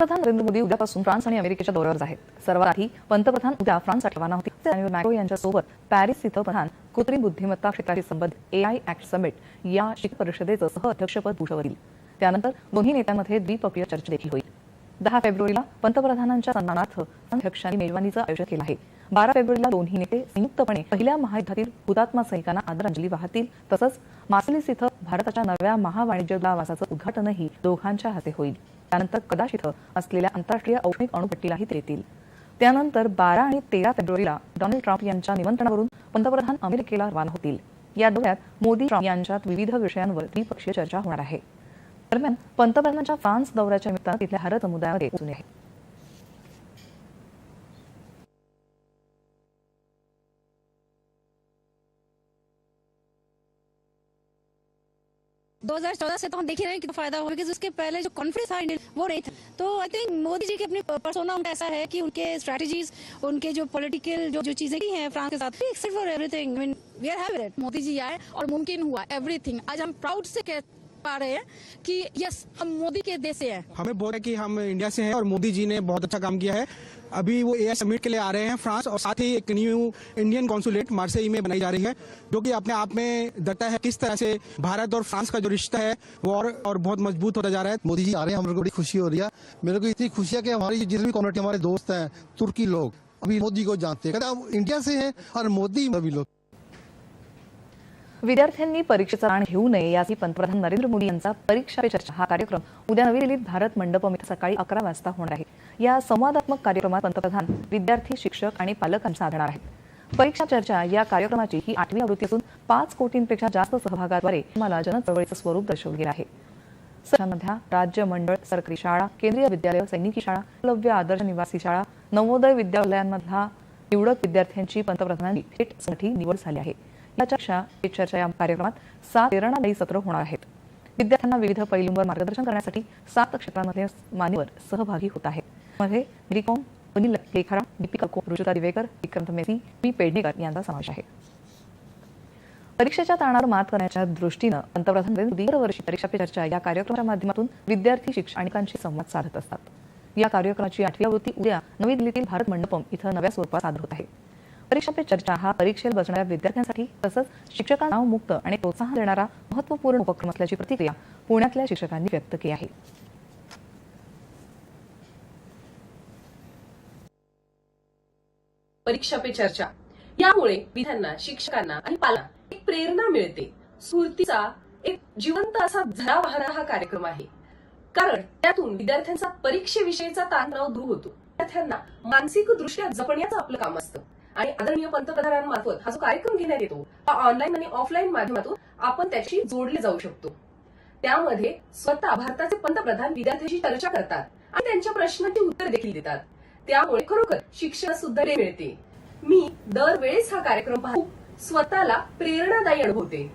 पंतप्रधान नरेंद्र मोदी उद्यापासून फ्रान्स आणि अमेरिकेच्या दौऱ्यावर आहेत. सर्वात आधी पंतप्रधान उद्या फ्रान्ससाठी रवाना होतील. ते मॅक्रो यांच्यासोबत पॅरिस इथं प्रधान कृत्रिम बुद्धिमत्ता क्षेत्राशी संबंधित एआय ऍक्ट समिट या शिखर परिषदेचं सह अध्यक्षपद भूषवतील. त्यानंतर दोन्ही नेत्यांमध्ये द्विपक्षीय चर्चा देखील होईल. दहा फेब्रुवारीला पंतप्रधानांच्या सन्मानार्थ अध्यक्षांनी मेजवानीचं आयोजन केलं आहे. बारा फेब्रुवारीला दोन्ही नेते संयुक्तपणे पहिल्या महायुद्धातील हुतात्मा सैनिकांना आदरांजली वाहतील. तसंच मार्सेलिस इथं भारताच्या नव्या महावाणिज्य दूतावासाचं उद्घाटनही दोघांच्या हाते होईल. त्यानंतर कदाच इथं असलेल्या आंतरराष्ट्रीय औष्णिक अणुपट्टीलाही ते येतील. त्यानंतर बारा आणि तेरा फेब्रुवारीला डोनाल्ड ट्रम्प यांच्या निमंत्रणावरून पंतप्रधान अमेरिकेला रवाना होतील. या दौऱ्यात मोदी ट्रम्प यांच्यात विविध विषयांवर द्विपक्षीय चर्चा होणार आहे. दरम्यान पंतप्रधानांच्या फ्रान्स दौऱ्याच्या निमित्तानं तिथल्या भारत समुदायामध्ये पोहोचले आहे. दो हज़ार चौदह से तो हम देख ही रहे हैं कि फ़ायदा हुआ बिकॉज़ उसके पहले जो कॉन्फ्रेंस था वो नहीं था। तो आई थिंक मोदी जी की अपनी परसोना उनका ऐसा है कि उनके स्ट्रेटजीज उनके जो पॉलिटिकल जो जो चीज़ें की हैं फ्रांस के साथ except for everything we are have it Modi ji आए और मुमकिन हुआ एवरीथिंग आज हम प्राउड से कह पा रहे हैं कि यस हम मोदी के देश से हैं। हमें बहुत है कि हम इंडिया से हैं और मोदी जी ने बहुत अच्छा काम किया है। अभी वो ए समिट के लिए आ रहे हैं फ्रांस और साथ ही एक न्यू इंडियन कॉन्सुलेट मार्सेई में बनाई जा रही है जो कि अपने आप में दर्ता है किस तरह से भारत और फ्रांस का जो रिश्ता है वो और और बहुत मज़बूत होता जा रहा है। मोदी जी आ रहे हैं हमारे को बड़ी खुशी हो रही है। मेरे को इतनी खुशी है कि हमारी जितनी भी कम्युनिटी हमारे दोस्त हैं तुर्की लोग अभी मोदी को जानते हैं। कहते हम इंडिया से हैं और मोदी अभी लोग। विद्यार्थ्यांनी परीक्षेचा ताण घेऊ नये यासाठी पंतप्रधान नरेंद्र मोदी यांचा परीक्षा पे चर्चा. हा कार्यक्रम उद्या नवी दिल्लीत भारत मंडपम इथं सकाळी अकरा वाजता होणार आहे. या संवादात्मक कार्यक्रमात पंतप्रधान विद्यार्थी शिक्षक आणि पालकांना साधणार आहेत. परीक्षा चर्चा या कार्यक्रमाची ही आठवी आवृत्ती असून पाच कोटींपेक्षा जास्त सहभागाद्वारे मला जनचळवळीचं स्वरूप दर्शवलं गेलं आहे. सत्रांमधल्या राज्य मंडळ सरकारी शाळा केंद्रीय विद्यालय सैनिकी शाळा लव्य आदर्श निवासी शाळा नवोदय विद्यालयांमधला निवडक विद्यार्थ्यांची पंतप्रधानांनी थेटसाठी निवड झाली आहे. या चर्चा या कार्यक्रमात सात प्रेरणादायी सत्र होणार आहेत. विद्यार्थ्यांना विविध पैलूंवर मार्गदर्शन करण्यासाठी सात क्षेत्रांमध्ये मान्यवर सहभागी होत आहेत. मध्ये रिकॉम अनिल केखारा दीपिका को रुजुता दिवेकर विक्रम मेसी पी. पेडणेकर यांचा समावेश आहे. परीक्षेच्या ताणावर मात करण्याच्या दृष्टीनं पंतप्रधान नरेंद्र मोदी दरवर्षी परीक्षा पे चर्चा या कार्यक्रमाच्या माध्यमातून विद्यार्थी शिक्षकांशी संवाद साधत असतात. या कार्यक्रमाची आठवी आवृत्ती उद्या नवी दिल्लीतील भारत मंडपम इथं नव्या स्वरूपात सादर होत आहे. परीक्षा पे चर्चा हा परीक्षेला बसणाऱ्या विद्यार्थ्यांसाठी तसंच शिक्षकांना मुक्त आणि प्रोत्साहन देणारा महत्त्वपूर्ण उपक्रम असल्याची प्रतिक्रिया पुण्यातल्या शिक्षकांनी व्यक्त केली आहे. परीक्षा पे चर्चा. यामुळे विद्यार्थ्यांना शिक्षकांना आणि पाला एक प्रेरणा मिळते. स्फूर्तीचा एक जिवंत असा झरा वाहणारा हा कार्यक्रम आहे. कारण त्यातून विद्यार्थ्यांचा परीक्षेविषयीचा ताणतणाव दूर होतो. विद्यार्थ्यांना मानसिक दृष्ट्या जपण्याचं आपलं काम असतं. आणि आदरणीय पंतप्रधानांमार्फत हा जो कार्यक्रम घेण्यात येतो हा ऑनलाईन आणि ऑफलाईन माध्यमातून आपण त्याशी जोडले जाऊ शकतो. त्यामध्ये स्वतः भारताचे पंतप्रधान विद्यार्थ्यांशी चर्चा करतात आणि त्यांच्या प्रश्नांची उत्तर देखील देतात. त्यामुळे खरोखर शिक्षण सुद्धा मिळते. मी दरवेळेस हा कार्यक्रम पाहून स्वतःला प्रेरणादायी अनुभवते.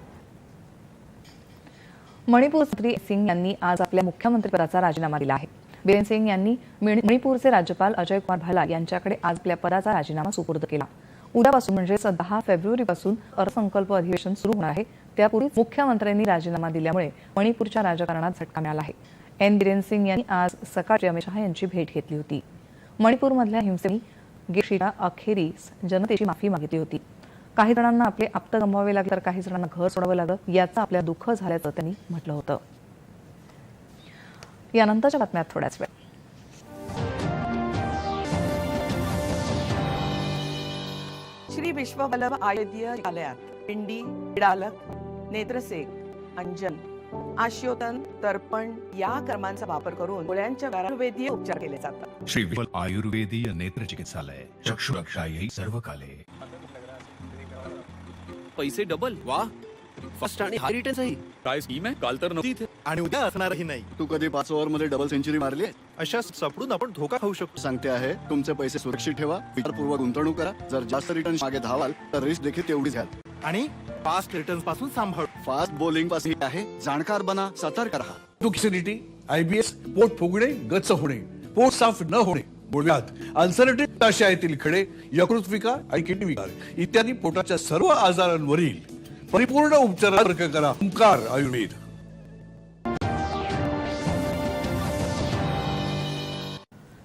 मणिपूर मंत्री सिंग यांनी आज आपल्या मुख्यमंत्रीपदाचा राजीनामा दिला आहे. बिरेन सिंग यांनी मणिपूरचे राज्यपाल अजय कुमार भाला यांच्याकडे आज आपल्या पदाचा राजीनामा सुपूर्द केला. उद्यापासून म्हणजेच दहा फेब्रुवारीपासून अर्थसंकल्प अधिवेशन सुरू होणार आहे. त्यापूर्वीच मुख्यमंत्र्यांनी राजीनामा दिल्यामुळे मणिपूरच्या राजकारणात झटका मिळाला आहे. एन. बिरेन सिंग यांनी आज सकाळी अमित शहा यांची भेट घेतली होती. मणिपूरमधल्या हिंसेनी गेशीच्या अखेरीस जनतेची माफी मागितली होती. काही जणांना आपले आप्त गमवावे लागले तर काही जणांना घर सोडावं लागलं याचं आपल्या दुःख झाल्याचं त्यांनी म्हटलं होतं. यानंतरच्या बातम्यात थोड्याच वेळ. श्री विश्ववल्लभ आयुर्वेदीय विद्यालयात पिंडी बिडालक नेत्रसेक अंजन आश्योतन तर्पण या कर्मांचा वापर करून डोळ्यांच्या आयुर्वेदीय उपचार केले जातात. श्री विठ्ठल आयुर्वेदीय नेत्र चिकित्सालय चक्षुरक्षायै सर्व काले. पैसे डबल वा फर्स्ट आणि हाय रिटर्न्सही काय स्कीम आहे काल तर नव्हती इथे. आणि उद्या असणारही नाही. तू कधी पाच ओव्हरमध्ये डबल सेंचुरी मारली अशा सापडून आपण धोका खाऊ शकतो. सांगते आहे तुमचे पैसे सुरक्षित ठेवा विचारपूर्वक गुंतवणूक करा. जर जास्त रिटर्न मागे धावाल तर रिस्क देखील तेवढीच घ्याल. आणि फास्ट रिटर्नपासून सांभाळ. फास्ट बॉलिंगपासून आहे जाणकार बना सतर्क राहा. टॉक्सिनिटी आयबीएस पोट फुगणे गच होणे. पोट साफ न होणे. गोळ्यात अल्सरेटिव्ह आशयातील खडे यकृत विकार आणि किडनी विकार इत्यादी पोटाच्या सर्व आजारांवरील परिपूर्ण उपचार करा. ओंकार आयुर्वेद.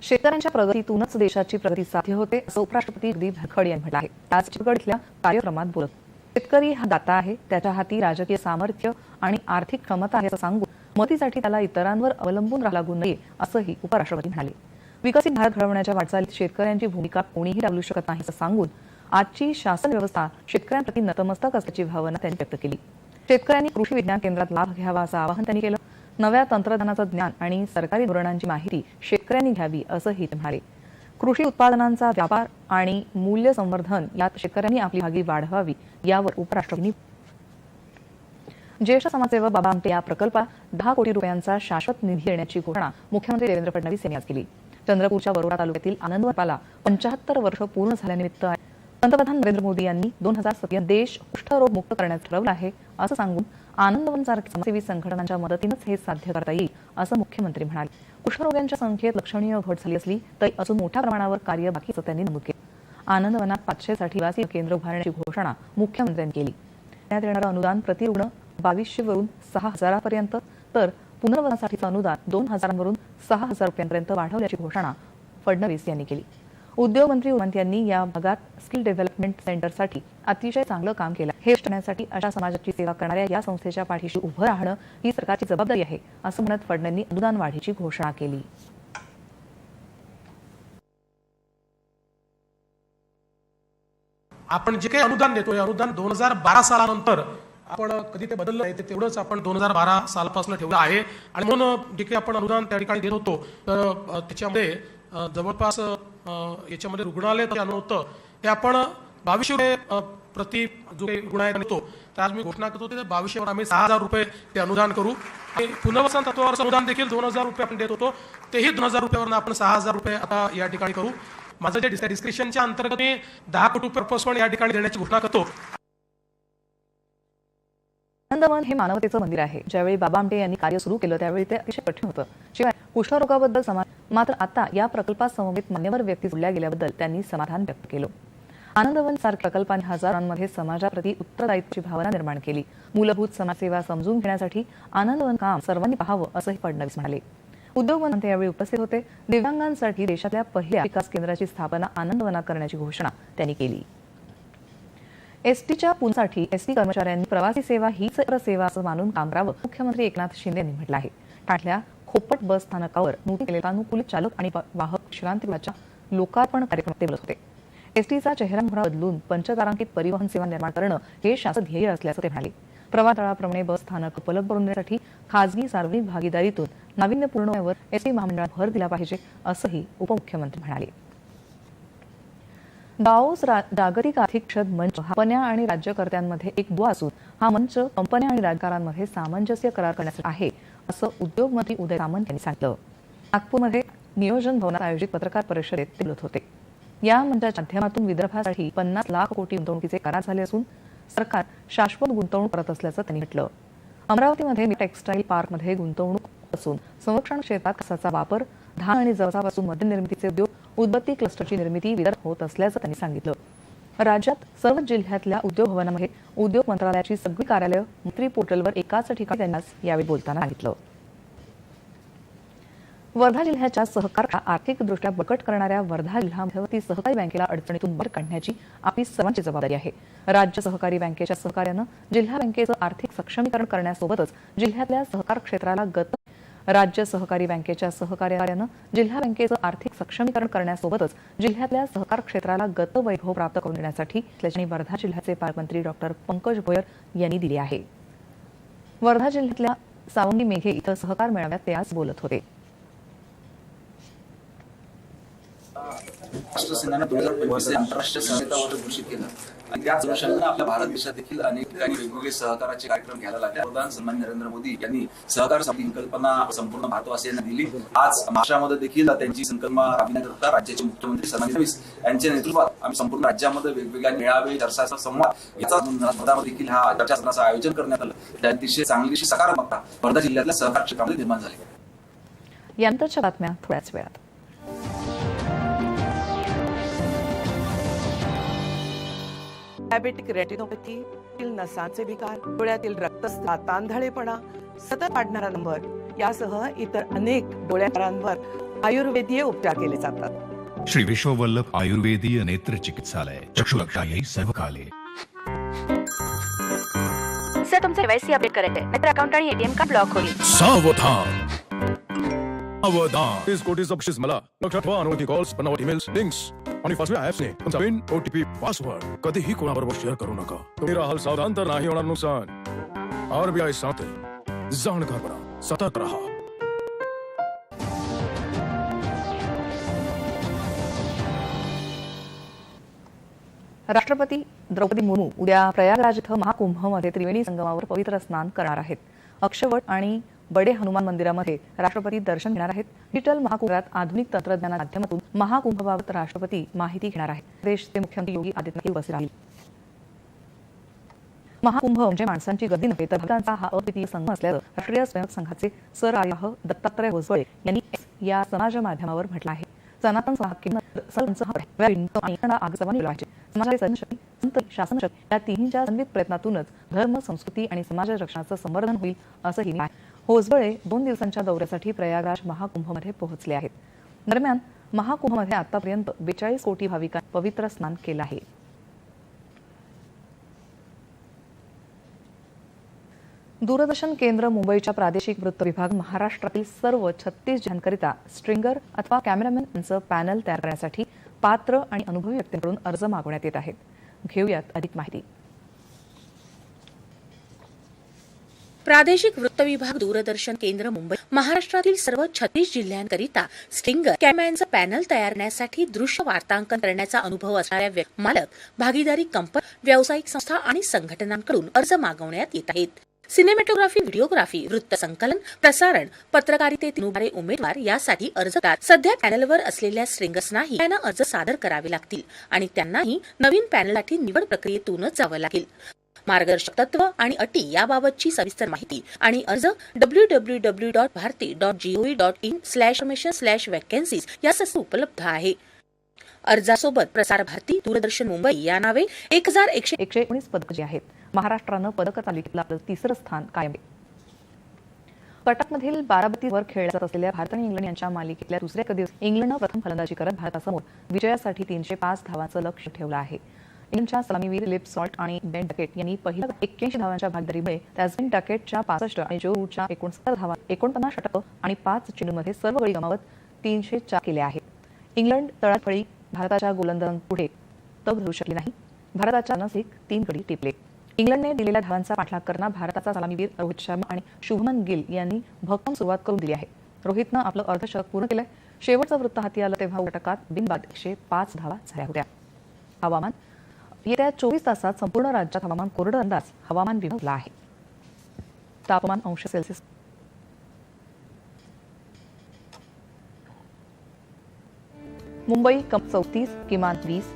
शेतकऱ्यांच्या प्रगतीतूनच देशाची प्रगती साध्य होते असं उपराष्ट्रपती जगदीप धनखड यांनी म्हटलं आहे. आज चित्रगड इथल्या कार्यक्रमात बोलत शेतकरी हा दाता आहे त्याच्या हाती राजकीय सामर्थ्य आणि आर्थिक क्षमता आहे असं सांगून मतीसाठी त्याला इतरांवर अवलंबून राहा लागू नये असंही उपराष्ट्रपती म्हणाले. विकसित भारत घडवण्याच्या वाटचालीत शेतकऱ्यांची भूमिका कोणीही डावलू शकत नाही असं सांगून आजची शासन व्यवस्था शेतकऱ्यांप्रती नतमस्तक असल्याची भावना त्यांनी व्यक्त केली. शेतकऱ्यांनी कृषी विज्ञान केंद्रात लाभ घ्यावा असं आवाहन त्यांनी केलं. नव्या तंत्रज्ञानाचं ज्ञान आणि सरकारी धोरणांची माहिती शेतकऱ्यांनी घ्यावी असंही ते म्हणाले. कृषी उत्पादनांचा व्यापार आणि मूल्य संवर्धन यात शेतकऱ्यांनी आपली भागी वाढवावी यावर उपराष्ट्रपतींनी ज्येष्ठ समाजसेवक बाबा आमटे या प्रकल्पात दहा कोटी रुपयांचा शाश्वत निधी देण्याची घोषणा मुख्यमंत्री देवेंद्र फडणवीस यांनी आज केली. चंद्रपूरच्या वरोडा तालुक्यातील आनंदवनपाला पंचाहत्तर वर्ष पूर्ण झाल्यानिमित्त पंतप्रधान नरेंद्र मोदी यांनी दोन हजार सतरा देश कुष्ठरोग मुक्त करण्याचं ठरवलं आहे असं सांगून आनंदवन समाजसेवी संघटनांच्या मदतीनंच हे साध्य करता येईल असं मुख्यमंत्री म्हणाले. कुष्ठरोग्यांच्या संख्येत लक्षणीय घट झाली असली तरी अजून मोठ्या प्रमाणावर कार्य बाकी असं त्यांनी नमूद केलं. आनंदवनात पाचशे साठी वासी केंद्र उभारण्याची घोषणा मुख्यमंत्र्यांनी केली. त्यात येणारं अनुदान प्रतिरुग्ण बावीसशे वरून सहा हजारापर्यंत तर पुनर्वनासाठीचं अनुदान दोन हजारांवरून सहा हजार रुपयांपर्यंत वाढवल्याची घोषणा फडणवीस यांनी केली. उद्योग मंत्री उमंत यांनी या भागात स्किल डेव्हलपमेंट सेंटरसाठी अतिशय चांगलं काम केलं हे करण्यासाठी अशा समाजाची सेवा करणाऱ्या या संस्थेच्या पाठीशी उभं राहणं ही सरकारची जबाबदारी आहे असं म्हणत फडणवीस अनुदान वाढीची घोषणा केली. आपण जे काही अनुदान देतो अनुदान दोन हजार बारा सालानंतर आपण कधी ते बदललं नाही ते तेवढंच आपण दोन हजार बारा सालापासून ठेवलं आहे. आणि म्हणून जे काही आपण अनुदान त्या ठिकाणी देत होतो तर त्याच्यामध्ये जवळपास याच्यामध्ये रुग्णालय जे होतं ते आपण बावीसशे रुपये प्रति जो काही रुग्णालय देतो. तर आज मी घोषणा करतो ते बावीसशेवर आम्ही सहा हजार रुपये ते अनुदान करू. आणि पुनर्वसन तत्वावरचं अनुदान देखील दोन हजार रुपये आपण देत होतो. तेही दोन हजार रुपयावरून आपण सहा हजार रुपये आता या ठिकाणी करू. माझं जे डिस्क्रिप्शनच्या अंतर्गत मी दहा कोटी रुपये पर्पज या ठिकाणी देण्याची घोषणा करतो. आनंदवन हे मानवतेचं मंदिर आहे. ज्यावेळी बाबा आमटे यांनी कार्य सुरू केलं त्यावेळी ते अतिशय कठीण होतं. शिवाय कुष्ठरोगाबद्दल समाज मात्र आता या प्रकल्पात समवेत मान्यवर व्यक्ती जोडल्या गेल्याबद्दल त्यांनी समाधान व्यक्त केलं. आनंदवन सारख्या प्रकल्पाने हजारांमध्ये समाजाप्रती उत्तरदायित्वाची भावना निर्माण केली. मूलभूत समाजसेवा समजून घेण्यासाठी आनंदवन काम सर्वांनी पाहावं असंही फडणवीस म्हणाले. उद्योग मंत्री यावेळी उपस्थित होते. दिव्यांगांसाठी देशातल्या पहिल्या विकास केंद्राची स्थापना आनंदवनात करण्याची घोषणा त्यांनी केली. एसटीच्या पुनसाठी एसटी कर्मचाऱ्यांनी प्रवासी सेवा हीच सेवा असं मानून काम करावं मुख्यमंत्री एकनाथ शिंदे यांनी म्हटलं आहे. ठाण्यातल्या खोपट बस स्थानकावर अनुकूलित चालक आणि वाहक विश्रांतीगृहाच्या लोकार्पण कार्यक्रमात ते बोलत होते. एसटीचा चेहरा मोहरा बदलून पंचतारांकित परिवहन सेवा निर्माण करणं हे शासन ध्येय असल्याचं ते म्हणाले. प्रवातळाप्रमाणे बस स्थानक उपलब्ध करून देण्यासाठी खासगी सार्वजनिक भागीदारीतून नाविन्यपूर्ण एसटी महामंडळात भर दिला पाहिजे असंही उपमुख्यमंत्री म्हणाले. दाओस जागतिक आर्थिक क्षद मंच हा कंपन्या आणि राज्यकर्त्यांमध्ये एक दुवा असून हा मंच कंपन्या आणि राजकारांमध्ये सामंजस्य करार करण्यासाठी आहे. असं उद्योग मंत्री उदय सामंत यांनी सांगितलं. नागपूरमध्ये नियोजन भवनात आयोजित पत्रकार परिषदेत ते बोलत होते. या मंचाच्या माध्यमातून विदर्भासाठी पन्नास लाख कोटी गुंतवणुकीचे करार झाले असून सरकार शाश्वत गुंतवणूक करत असल्याचं त्यांनी म्हटलं. अमरावतीमध्ये टेक्स्टाईल पार्कमध्ये गुंतवणूक असून संरक्षण क्षेत्रात कसाचा वापर धान आणि जवसापासून मद्य निर्मितीचे उद्योग उदबत्ती क्लस्टरची निर्मिती विदर्भ होत असल्याचं त्यांनी सांगितलं. राज्यात सर्व जिल्ह्यातल्या उद्योग भवनामध्ये उद्योग मंत्रालयाची सगळी कार्यालय मंत्री पोर्टलवर एकाच ठिकाणी त्यांना यावेळी बोलताना सांगितलं. वर्धा जिल्ह्याच्या सहकार आर्थिकदृष्ट्या बळकट करणाऱ्या वर्धा जिल्हा मध्यवर्ती सहकारी बँकेला अडचणीतून बाहेर काढण्याची आपली सर्वांची जबाबदारी आहे. राज्य सहकारी बँकेच्या सहकार्यानं जिल्हा बँकेचं आर्थिक सक्षमीकरण करण्यासोबतच जिल्ह्यातल्या सहकार क्षेत्राला गत राज्य सहकारी बँकेच्या सहकार्यानं जिल्हा बँकेचं आर्थिक सक्षमीकरण करण्यासोबतच जिल्ह्यातल्या सहकार क्षेत्राला गत वैभव प्राप्त करून देण्यासाठी असल्याची वर्धा जिल्ह्याचे पालकमंत्री डॉक्टर पंकज भोयर यांनी दिली आहे. वर्धा जिल्ह्यातल्या सावंगी मेघे इथं सहकार मेळाव्यात ते आज बोलत होते. राष्ट्रसेनानं दोन हजार पंचवीस आंतरराष्ट्रीय सहकारिता वर्ष घोषित केलं. आणि त्याच अनुषंगानं आपल्या भारत देशात देखील अनेक ठिकाणी वेगवेगळे सहकाराचे कार्यक्रम घ्यायला लागले. पंतप्रधान सन्मान नरेंद्र मोदी यांनी सहकार संकल्पना संपूर्ण भारतवासियांना दिली. आज महाराष्ट्रामध्ये देखील त्यांची संकल्पना राबविण्याकरता राज्याचे मुख्यमंत्री सन्मान फडणवीस यांच्या नेतृत्वात आम्ही संपूर्ण राज्यामध्ये वेगवेगळ्या मेळावे चर्चाचा संवाद याचा वर्धामध्ये देखील हा चर्चासनाचं आयोजन करण्यात आलं. त्या अतिशय चांगलीशी सकारात्मकता वर्धा जिल्ह्यातल्या सहकार क्षेत्रामध्ये निर्माण झाली. यानंतरच्या बातम्या थोड्याच वेळात. डायबेटिक रेटिनोपॅथी नसांचे विकार डोळ्यातील रक्तस्राव तांधळेपणा सतत वाढणारा नंबर यासह इतर अनेक डोळ्याकारांवर आयुर्वेदीय उपचार केले जातात. श्री विश्ववल्लभ आयुर्वेदीय नेत्र चिकित्सालय चक्षुरक्षायै सर्वकाले. सर तुमचं एवआयसी अपडेट करायचं आहे. नाहीतर अकाउंट आणि एटीएम कार्ड ब्लॉक होईल. सावधान! बक्षीस मला लक्षात ठेवा अनोळखी कॉल्स बनावट ईमेल्स लिंक्स आणि फसव्या ऍप्सने तुमचा पिन ओटीपी पासवर्ड कधीही कोणाबरोबर शेअर करू नका. तुम्ही राहाल सावधान तर नाही होणार नुकसान. आरबीआय सांगते जाणकार बना सतर्क रहा. राष्ट्रपती द्रौपदी मुर्मू उद्या प्रयागराज इथं महाकुंभमध्ये त्रिवेणी संगमावर पवित्र स्नान करणार आहेत. अक्षवट आणि बडे हनुमान मंदिरामध्ये राष्ट्रपती दर्शन घेणार आहेत. डिजिटल महाकुंभात आधुनिक तंत्रज्ञानाच्या माध्यमातून महाकुंभबाबत राष्ट्रपती माहिती घेणार आहेत. देशचे मुख्यमंत्री योगी आदित्यनाथ उपस्थित राहील महाकुंभ म्हणजे माणसांची गर्दी नव्हे तर भक्तांचा हा अद्वितीय संघ असल्याचं राष्ट्रीय स्वयंसेवक संघाचे सरआर्याह दत्तात्रय होसबळे यांनी या समाज माध्यमावर म्हटलं आहे. सनातन समाजाची या तिन्हीच्या संमित प्रयत्नातूनच धर्म संस्कृती आणि समाज रक्षणाचं संवर्धन होईल असंही होसबळे दोन दिवसांच्या दौऱ्यासाठी प्रयागराज महाकुंभमध्ये पोहोचले आहेत. दरम्यान महाकुंभमध्ये आतापर्यंत बेचाळीस कोटी भाविकांनी पवित्र स्नान केलं आहे. दूरदर्शन केंद्र मुंबईच्या प्रादेशिक वृत्त विभाग महाराष्ट्रातील सर्व छत्तीस जणांकरिता स्ट्रिंगर अथवा कॅमेरामॅन यांचं पॅनल तयार करण्यासाठी पात्र आणि अनुभवी व्यक्तींकडून अर्ज मागवण्यात येत आहेत. घेऊयात अधिक माहिती. प्रादेशिक वृत्त विभाग दूरदर्शन केंद्र मुंबई महाराष्ट्रातील सर्व छत्तीस जिल्ह्यांकरिता स्टिंगर कॅमेऱ्यांचं पॅनल तयार करण्यासाठी दृश्य वार्तांकन करण्याचा अनुभव असणाऱ्या व्यक्- मालक भागीदारी कंपनी व्यावसायिक संस्था आणि संघटनांकडून अर्ज मागवण्यात येत आहेत. सिनेमॅटोग्राफी व्हिडिओग्राफी वृत्त संकलन प्रसारण पत्रकारितेतील उभारे उमेदवार यासाठी अर्ज सध्या पॅनलवर असलेल्या स्ट्रिंगर्सनाही त्यांना अर्ज सादर करावे लागतील आणि त्यांनाही नवीन पॅनलसाठी निवड प्रक्रियेतूनच जावं लागेल. मार्गदर्शक तत्व आणि अटी याबाबतची सविस्तर माहिती आणि अर्ज W W W dot Bharati dot G O V dot in slash mission slash vacancies यासाठी उपलब्ध आहे. अर्जासोबत प्रसार भारती दूरदर्शन मुंबई या नावे एक हजार एकशे एकशे एकोणीस पदक जी आहेत महाराष्ट्रानं पदक तालिकेतलं आपलं तिसरं स्थान कायम आहे. कटकमधील बाराबतीवर खेळल्या जात असलेल्या भारत आणि इंग्लंड यांच्या मालिकेतल्या दुसऱ्या कधी इंग्लंडनं प्रथम फलंदाजी करत भारतासमोर विजयासाठी तीनशे पाच धावांचं लक्ष ठेवलं आहे. इंग्लंडच्या सलामीवीर लिप सॉल्ट आणि बेन डकेट यांनी पहिल्या एक्क्याऐंशी धावांच्या भागदारीमुळे त्यासबेन डकेटच्या पासष्ट आणि जो रूटच्या एकोणसत्तर धावा एकोणपन्नास षटक आणि पाच चेंडूमध्ये सर्व गडी गमावत तीनशे चार केले आहेत. इंग्लंड तळाफळी भारताच्या गोलंदाजांपुढे तग धरू शकली नाही. भारताच्या नसिक तीन गडी टिपले. इंग्लंडने दिलेल्या धावांचा पाठलाग करताना भारताचा सलामीवीर रोहित शर्मा आणि शुभमन गिल यांनी भक्कम सुरुवात करून दिली आहे. रोहितनं आपलं अर्धशतक पूर्ण केलंय शेवटचं वृत्त हाती आलं तेव्हा षटकात बिनबाद एकशे पाच धावा झाल्या होत्या. हवामान येत्या चोवीस तासात संपूर्ण राज्यात हवामान कोरडं अंदाज हवामान विभागला आहे. तापमान अंश सेल्सिअस मुंबई कम चौतीस किमान वीस.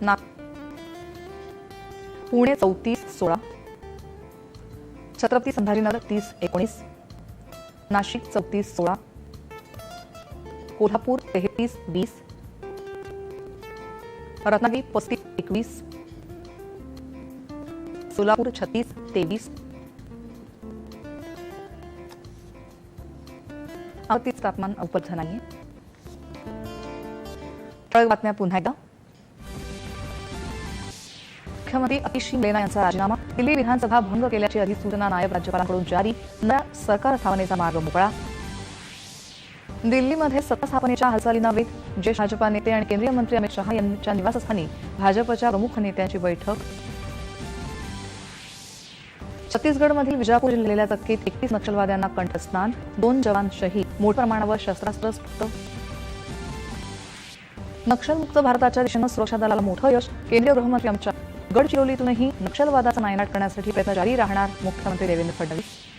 नाग पुणे चौतीस सोळा. छत्रपती संभाजीनगर तीस एकोणीस. नाशिक चौतीस सोळा. कोल्हापूर तेहतीस वीस. रत्नागिरी पस्तीस एकवीस. सोलापूर छत्तीस तेवीस. अगदीच तापमान उपलब्ध नाही ठळक बातम्या पुन्हा एकदा. मुख्यमंत्री अतिश मेना यांचा राजीनामा. दिल्ली विधानसभा भंग केल्याची अधिसूचना नायब राज्यपालांकडून जारी. नव्या सरकार स्थापनेचा मार्ग मोकळा. दिल्लीमध्ये सत्ता स्थापनेच्या हालचालींना वेग ज्येष्ठ भाजपा नेते आणि केंद्रीय मंत्री अमित शहा यांच्या निवासस्थानी भाजपच्या प्रमुख नेत्यांची बैठक. छत्तीसगडमधील विजापूर जिल्ह्याच्या चक्कीत एकतीस नक्षलवाद्यांना कंठस्नान दोन जवान शहीद मोठ्या प्रमाणावर शस्त्रास्त्र नक्षलमुक्त भारताच्या दिशेनं सुरक्षा दलाला मोठं यश केंद्रीय गृहमंत्री अमित शहा गडचिरोलीतूनही नक्षलवादाचा नायनाट करण्यासाठी प्रयत्न जारी राहणार मुख्यमंत्री देवेंद्र फडणवीस.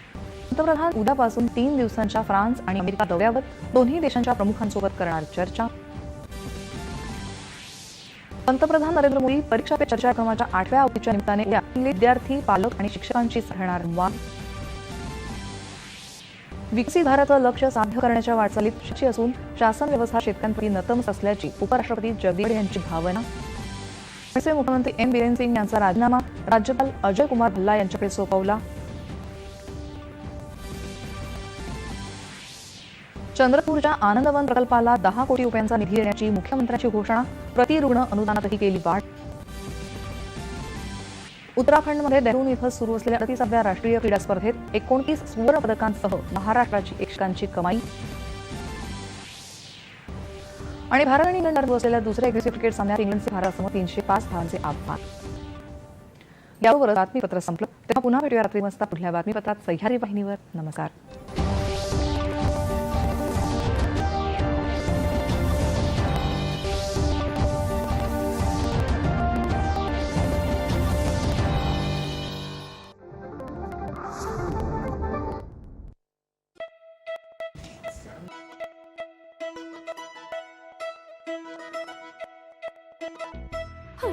पंतप्रधान उद्यापासून तीन दिवसांच्या फ्रान्स आणि अमेरिका दौऱ्यावर दोन्ही देशांच्या प्रमुखांसोबत करणार चर्चा. पंतप्रधान नरेंद्र मोदी परीक्षा पे चर्चा क्रमाच्या आठव्या आवृत्तीच्या निमित्ताने उद्या विद्यार्थी पालक आणि शिक्षकांची राहणार संवाद विकसित भारताचं लक्ष्य साध्य करण्याच्या वाटचालीत शिक्षी असून शासन व्यवस्था शेतकऱ्यांप्रती नतमस असल्याची उपराष्ट्रपती जगदीप यांची भावना. मुख्यमंत्री एम. बिरेन सिंग यांचा राजीनामा राज्यपाल अजय कुमार भल्ला यांच्याकडे सोपवला. चंद्रपूरच्या आनंदवन प्रकल्पाला दहा कोटी रुपयांचा निधी देण्याची मुख्यमंत्र्यांची घोषणा प्रति रुग्ण अनुदानातही केली वाढ. उत्तराखंडमध्ये देहरादून इथं सुरू असलेल्या अडतीसाव्या राष्ट्रीय क्रीडा स्पर्धेत एकोणतीस सुवर्ण पदकांसह महाराष्ट्राची एकशकांची कमाई. आणि भारत आणि इंग्लंड दरम्यान असलेल्या दुसऱ्या एकदिवसीय क्रिकेट सामन्यात इंग्लंडचे भारतासमोर तीनशे पाच धावांचे आव्हान. याबरोबरच बातमीपत्र संपलं. तेव्हा पुन्हा भेटूया रात्री वाजता पुढल्या बातमीपत्रात सह्याद्री वाहिनीवर. नमस्कार.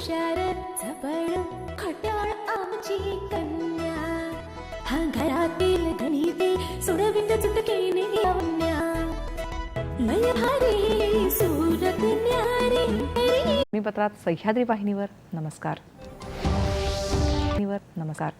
हुशार झपड खटाळ आमची कन्या. हा घरातील गणिते सोडवित चुटकेने लावण्या. लय भारी सूरत न्यारी. मी पत्रात सह्याद्री वाहिनीवर नमस्कार. नमस्कार.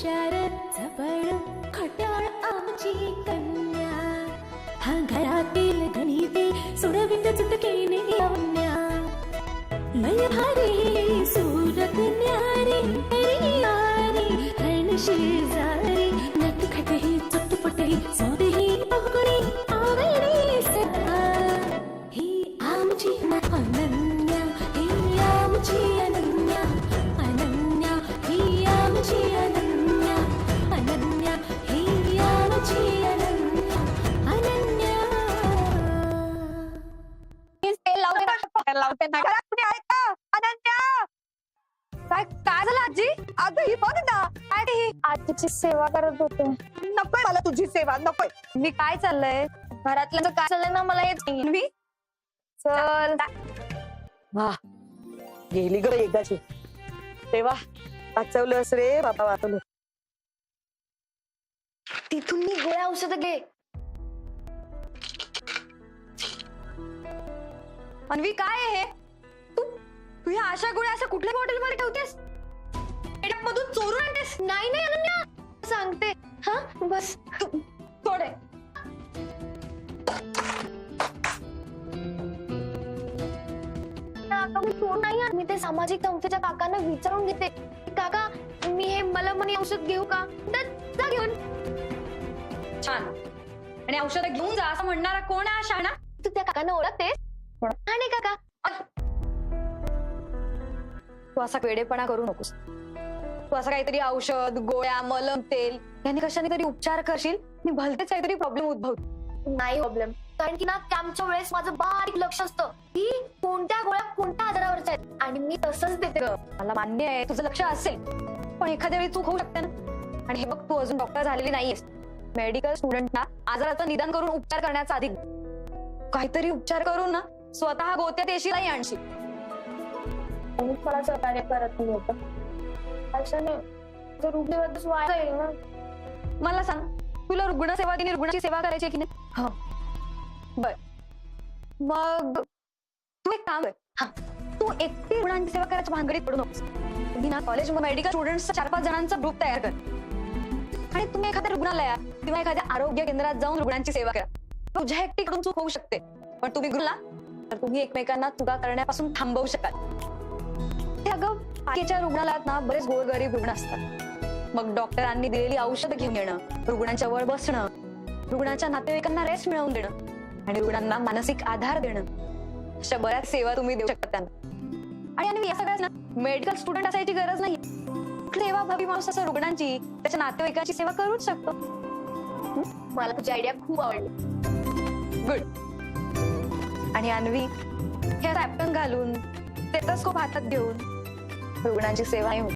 हुशार चपळ खट्याळ आमची कन्या. हा घरातील गणिते सोडवित चुटकेने लावण्या लय भारी सूरत न्यारी न्यारी हरण आजीची सेवा करत होते. नकोय मला तुझी सेवा नकोय. मी काय चाललंय? घरातलं काय चाललंय ना मला हेच मी? चल. वा गेली ग एकदाची. तेव्हा वाचवलंस रे बाबा वाचवलं. तिथून मी गोळ्या औषध घे. अन्वी काय आहे हे? तू तू ह्या अशा गोळ्या असं कुठल्या बॉटलमध्ये ठेवतेस? मधून चोरून आणतेस? नाही नाही अनन्या सांगते. हा बस. तू थोडे नाही. मी ते सामाजिक संस्थेच्या काकांना विचारून घेते. काका मी हे मला म्हणे औषध घेऊ का? जा घेऊन. छान. आणि औषध घेऊन जा असं म्हणणारा कोण आहे शहाणा? तू त्या काकांना ओळखतेस? आणि काका. तू असा वेडेपणा करू नकोस. तू असं काहीतरी औषध गोळ्या मलम तेल. यांनी कशाने तरी उपचार करशील? मी भलतेच काहीतरी प्रॉब्लेम उद्भवत. नाही प्रॉब्लेम कारण की ना कॅम्पच्या वेळेस माझं बारीक लक्ष असतं. की कोणत्या गोळ्या कोणत्या आजारावरच्या आहेत? आणि मी तसंच देते. मला मान्य आहे तुझं लक्ष असेल. पण एखाद्या वेळी चूक होऊ शकते ना. आणि हे बघ तू अजून डॉक्टर झालेली नाहीयेस. मेडिकल स्टुडंटना आजाराचं निदान करून उपचार करण्याचा अधिक. काहीतरी उपचार करून ना स्वतः गोत्यात येशील नाही आणशील मला सहकार्य करत नाही होतं अशाने जर रुग्णवाद वाया जाईल ना. मला सांग तुला रुग्णसेवा दिनी रुग्णाची सेवा करायची आहे की नाही? हो. बर. मग तू एक काम आहे हा. तू एकटी रुग्णांची सेवा करायच्या भानगडीत पडू नकोस. ना कॉलेज मेडिकल स्टुडंट्सचा चार पाच जणांचा ग्रुप तयार कर. आणि तुम्ही एखाद्या रुग्णालयात किंवा एखाद्या आरोग्य केंद्रात जाऊन रुग्णांची सेवा करा. तुझ्या एकटीकडून चूक होऊ शकते. पण तुम्ही गुरुला तर तुम्ही एकमेकांना चुका करण्यापासून थांबवू शकाल. ते अगं बाकीच्या रुग्णालयात ना बरेच गोरगरीब रुग्ण असतात. मग डॉक्टरांनी दिलेली औषधं घेऊन येणं रुग्णांच्या वर बसणं रुग्णाच्या नातेवाईकांना रेस्ट मिळवून देणं आणि रुग्णांना मानसिक आधार देणं. अशा बऱ्याच सेवा तुम्ही देऊ शकता. त्यांना आणि आणि या सगळ्याच ना मेडिकल स्टुडंट असायची गरज नाही. सेवा भावी माणूस असं रुग्णांची त्याच्या नातेवाईकांची सेवा करूच शकतो. मला तुझी आयडिया खूप आवडली. गुड आणि अन्वी हे ऍपटन घालून स्टेटस्कोप हातात घेऊन रुग्णांची सेवा होईल